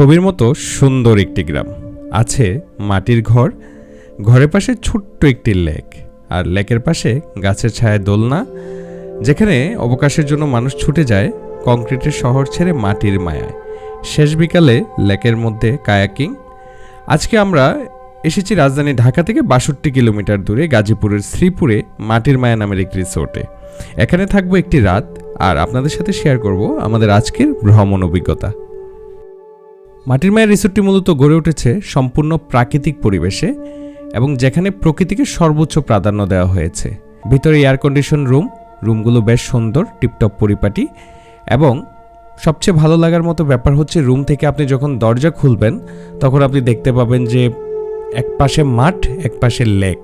ছবির মতো সুন্দর একটি গ্রাম। আছে মাটির ঘর, ঘরের পাশে ছোট্ট একটি লেক, আর লেকের পাশে গাছের ছায়ায় দোলনা, যেখানে অবকাশের জন্য মানুষ ছুটে যায় কংক্রিটের শহর ছেড়ে মাটির মায়ায়। শেষ বিকালে লেকের মধ্যে কায়াকিং। আজকে আমরা এসেছি রাজধানী ঢাকা থেকে বাষট্টি কিলোমিটার দূরে গাজীপুরের শ্রীপুরে মাটির মায়া নামের একটি রিসোর্টে। এখানে থাকব একটি রাত, আর আপনাদের সাথে শেয়ার করব আমাদের আজকের ভ্রমণ অভিজ্ঞতা। মাটির মায়ের রিসোর্টটি মূলত গড়ে উঠেছে সম্পূর্ণ প্রাকৃতিক পরিবেশে এবং যেখানে প্রকৃতিকে সর্বোচ্চ প্রাধান্য দেওয়া হয়েছে। ভিতরে এয়ার কন্ডিশন রুম রুমগুলো বেশ সুন্দর, টিপটপ পরিপাটি এবং সবচেয়ে ভালো লাগার মতো ব্যাপার হচ্ছে রুম থেকে আপনি যখন দরজা খুলবেন, তখন আপনি দেখতে পাবেন যে এক পাশে মাঠ এক পাশে লেক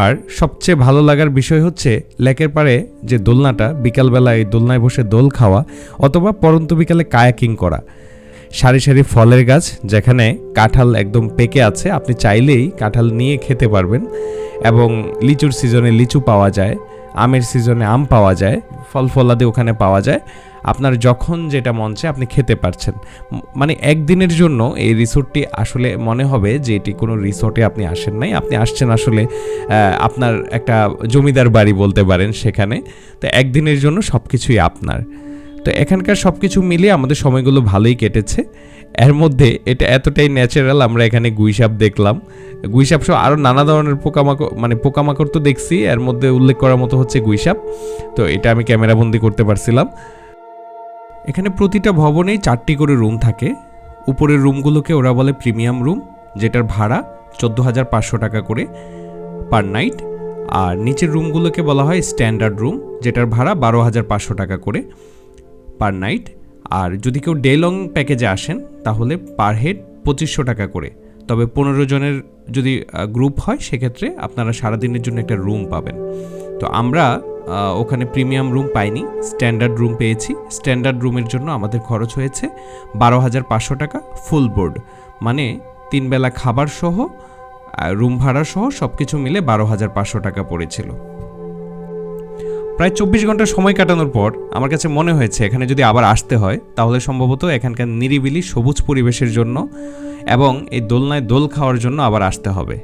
আর সবচেয়ে ভালো লাগার বিষয় হচ্ছে লেকের পাড়ে যে দোলনাটা বিকালবেলা এই দোলনায় বসে দোল খাওয়া অথবা পরন্ত বিকালে কায়াকিং করা। সারি সারি ফলের গাছ যেখানে কাঁঠাল একদম পেকে আছে, আপনি চাইলেই কাঁঠাল নিয়ে খেতে পারবেন। এবং লিচুর সিজনে লিচু পাওয়া যায়, আমের সিজনে আম পাওয়া যায়, ফল ফলাদি ওখানে পাওয়া যায়। আপনার যখন যেটা মন চায় আপনি খেতে পারছেন। মানে একদিনের জন্য এই রিসোর্টটি আসলে মনে হবে যে এটি কোনো রিসোর্টে আপনি আসেন নাই। আপনি আসছেন আসলে আপনার একটা জমিদার বাড়ি বলতে পারেন সেখানে। তো একদিনের জন্য সব কিছুই আপনার। তো এখানকার সব কিছু মিলিয়ে আমাদের সময়গুলো ভালোই কেটেছে। এর মধ্যে এটা এতটাই ন্যাচারাল আমরা এখানে গুইসাপ দেখলাম। গুইসাপ সহ আরও নানা ধরনের পোকামাকড় মানে পোকামাকড় তো দেখছি, এর মধ্যে উল্লেখ করার মতো হচ্ছে গুইসাপ। তো এটা আমি ক্যামেরাবন্দি করতে পারছিলাম। এখানে প্রতিটা ভবনেই চারটি করে রুম থাকে। উপরের রুমগুলোকে ওরা বলে প্রিমিয়াম রুম, যেটার ভাড়া চোদ্দ হাজার পাঁচশো টাকা করে পার নাইট। আর নিচের রুমগুলোকে বলা হয় স্ট্যান্ডার্ড রুম, যেটার ভাড়া বারো হাজার পাঁচশো টাকা করে। Per night. আর যদি কেউ ডে লং প্যাকেজে আসেন, তাহলে পার হেড পঁচিশশো টাকা করে। তবে পনেরো জনের যদি গ্রুপ হয়, সেক্ষেত্রে আপনারা সারাদিনের জন্য একটা রুম পাবেন। তো আমরা ওখানে প্রিমিয়াম রুম পাইনি, স্ট্যান্ডার্ড রুম পেয়েছি। স্ট্যান্ডার্ড রুমের জন্য আমাদের খরচ হয়েছে বারো হাজার পাঁচশো টাকা ফুল বোর্ড। মানে তিন বেলা খাবার সহ রুম ভাড়া সহ সব কিছু মিলে বারো হাজার পাঁচশো টাকা পড়েছিল। প্রায় চব্বিশ ঘণ্টা সময় কাটানোর পর আমার কাছে মনে হয়েছে, এখানে যদি আবার আসতে হয়, তাহলে সম্ভবত এখানকার নিরিবিলি সবুজ পরিবেশের জন্য এবং এই দোলনায় দোল খাওয়ার জন্য আবার আসতে হবে।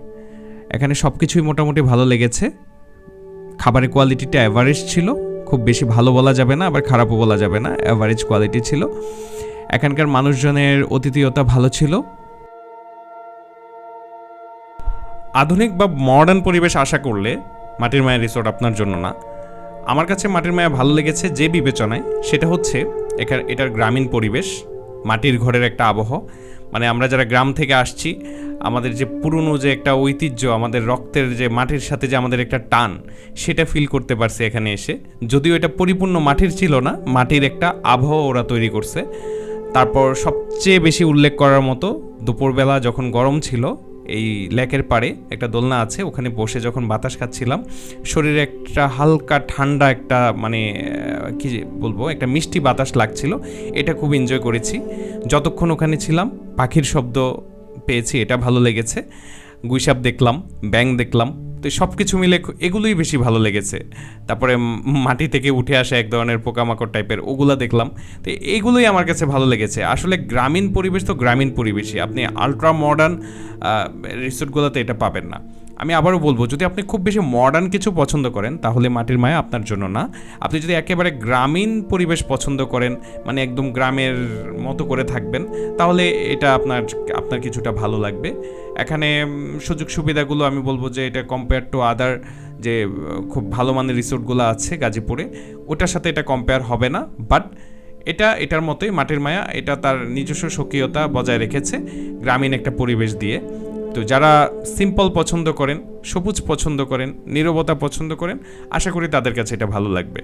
এখানে সব কিছুই মোটামুটি ভালো লেগেছে। খাবারের কোয়ালিটিটা অ্যাভারেজ ছিল। খুব বেশি ভালো বলা যাবে না, আবার খারাপও বলা যাবে না অ্যাভারেজ কোয়ালিটি ছিল। এখানকার মানুষজনের অতিথিয়তা ভালো ছিল। আধুনিক বা মডার্ন পরিবেশ আশা করলে মাটির মায়ের রিসোর্ট আপনার জন্য না। আমার কাছে মাটির মায়া ভালো লেগেছে যে বিবেচনায়, সেটা হচ্ছে এখানে এটার গ্রামীণ পরিবেশ, মাটির ঘরের একটা আবহ। মানে আমরা যারা গ্রাম থেকে আসছি, আমাদের যে পুরনো যে একটা ঐতিহ্য, আমাদের রক্তের যে মাটির সাথে যে আমাদের একটা টান, সেটা ফিল করতে পারছি এখানে এসে। যদিও এটা পরিপূর্ণ মাটির ছিল না, মাটির একটা আবহ ওরা তৈরি করছে। তারপর সবচেয়ে বেশি উল্লেখ করার মতো দুপুরবেলা যখন গরম ছিল এই লেকের পাড়ে একটা দোলনা আছে, ওখানে বসে যখন বাতাস খাচ্ছিলাম, শরীরে একটা হালকা ঠান্ডা একটা মানে কি বলব, একটা মিষ্টি বাতাস লাগছিল। এটা খুব এনজয় করেছি। যতক্ষণ ওখানে ছিলাম, পাখির শব্দ পেয়েছি, এটা ভালো লেগেছে। গুইসাপ দেখলাম ব্যাং দেখলাম তো সব কিছু মিলে এগুলোই বেশি ভালো লেগেছে। তারপরে মাটি থেকে উঠে আসা এক ধরনের পোকামাকড় টাইপের ওগুলা দেখলাম। তো এগুলোই আমার কাছে ভালো লেগেছে। আসলে গ্রামীণ পরিবেশ তো গ্রামীণ পরিবেশই। আপনি আলট্রা মডার্ন রিসোর্টগুলোতে এটা পাবেন না। আমি আবারও বলব, যদি আপনি খুব বেশি মডার্ন কিছু পছন্দ করেন, তাহলে মাটির মায়া আপনার জন্য না। আপনি যদি একেবারে গ্রামীণ পরিবেশ পছন্দ করেন মানে একদম গ্রামের মতো করে থাকবেন, তাহলে এটা আপনার আপনার কিছুটা ভালো লাগবে। এখানে সুযোগ সুবিধাগুলো আমি বলব যে এটা কম্পেয়ার টু আদার যে খুব ভালো মানের রিসোর্টগুলো আছে গাজীপুরে, ওটার সাথে এটা কম্পেয়ার হবে না। বাট এটা, এটার মতোই মাটির মায়া, এটা তার নিজস্ব স্বকীয়তা বজায় রেখেছে গ্রামীণ একটা পরিবেশ দিয়ে। তো যারা সিম্পল পছন্দ করেন, সবুজ পছন্দ করেন, নিরবতা পছন্দ করেন, আশা করি তাদের কাছে এটা ভালো লাগবে।